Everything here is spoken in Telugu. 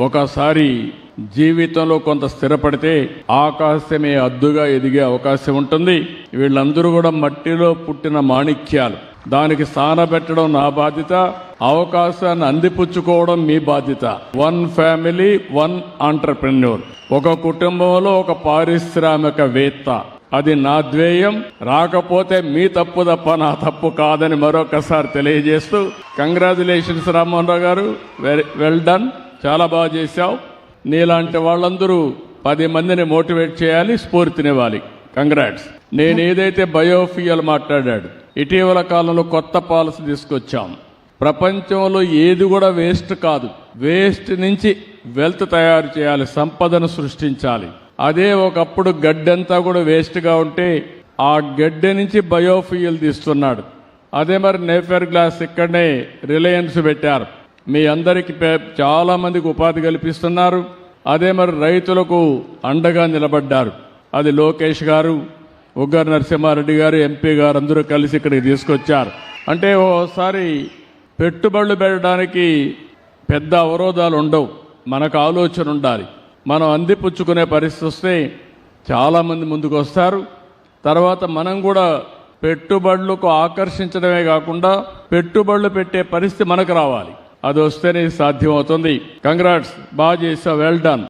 ఒకసారి జీవితంలో కొంత స్థిరపడితే ఆకాశమే అద్దుగా ఎదిగే అవకాశం ఉంటుంది. వీళ్ళందరూ కూడా మట్టిలో పుట్టిన మాణిక్యాలు. దానికి పెట్టడం నా బాధ్యత. అవకాశాన్ని అందిపుచ్చుకోవడం మీ బాధ్యత. One family one entrepreneur. ఒక కుటుంబంలో ఒక పారిశ్రామికవేత్త అది నా ధ్యేయం. రాకపోతే మీ తప్పు తప్ప నా తప్పు కాదని మరొకసారి తెలియజేస్తూ congratulations Rammohan Rao garu. Very well done. చాలా బాగా చేశావు. నీలాంటి వాళ్ళందరూ పది మందిని మోటివేట్ చేయాలి స్ఫూర్తినివ్వాలి. కంగ్రాట్స్ నేను ఏదైతే బయోఫియల్ మాట్లాడాడు ఇటీవల కాలంలో కొత్త పాలసీ తీసుకొచ్చాం. ప్రపంచంలో ఏది కూడా వేస్ట్ కాదు. వేస్ట్ నుంచి వెల్త్ తయారు చేయాలి సంపదను సృష్టించాలి. అదే ఒకప్పుడు గడ్డంతా కూడా వేస్ట్గా ఉంటే ఆ గడ్డి నుంచి బయోఫియల్ తీస్తున్నాడు. అదే మరి నేఫర్ గ్లాస్ ఇక్కడనే రిలయన్స్ పెట్టారు. మీ అందరికి పే- చాలా మందికి ఉపాధి కల్పిస్తున్నారు. అదే మరి రైతులకు అండగా నిలబడ్డారు. అది లోకేష్ గారు ఉగ్గర్ నరసింహారెడ్డి గారు ఎంపీ గారు అందరూ కలిసి ఇక్కడికి తీసుకొచ్చారు. అంటే ఓసారి పెట్టుబడులు పెట్టడానికి పెద్ద అవరోధాలు ఉండవు. మనకు ఆలోచన ఉండాలి. మనం అందిపుచ్చుకునే పరిస్థితి వస్తే చాలామంది ముందుకు వస్తారు. తర్వాత మనం కూడా పెట్టుబడులకు ఆకర్షించడమే కాకుండా పెట్టుబడులు పెట్టే పరిస్థితి మనకు రావాలి. అది వస్తేనే సాధ్యమవుతుంది. సాధ్యం అవుతుంది కంగ్రాట్స్ బాగా చేసా వెల్ డన్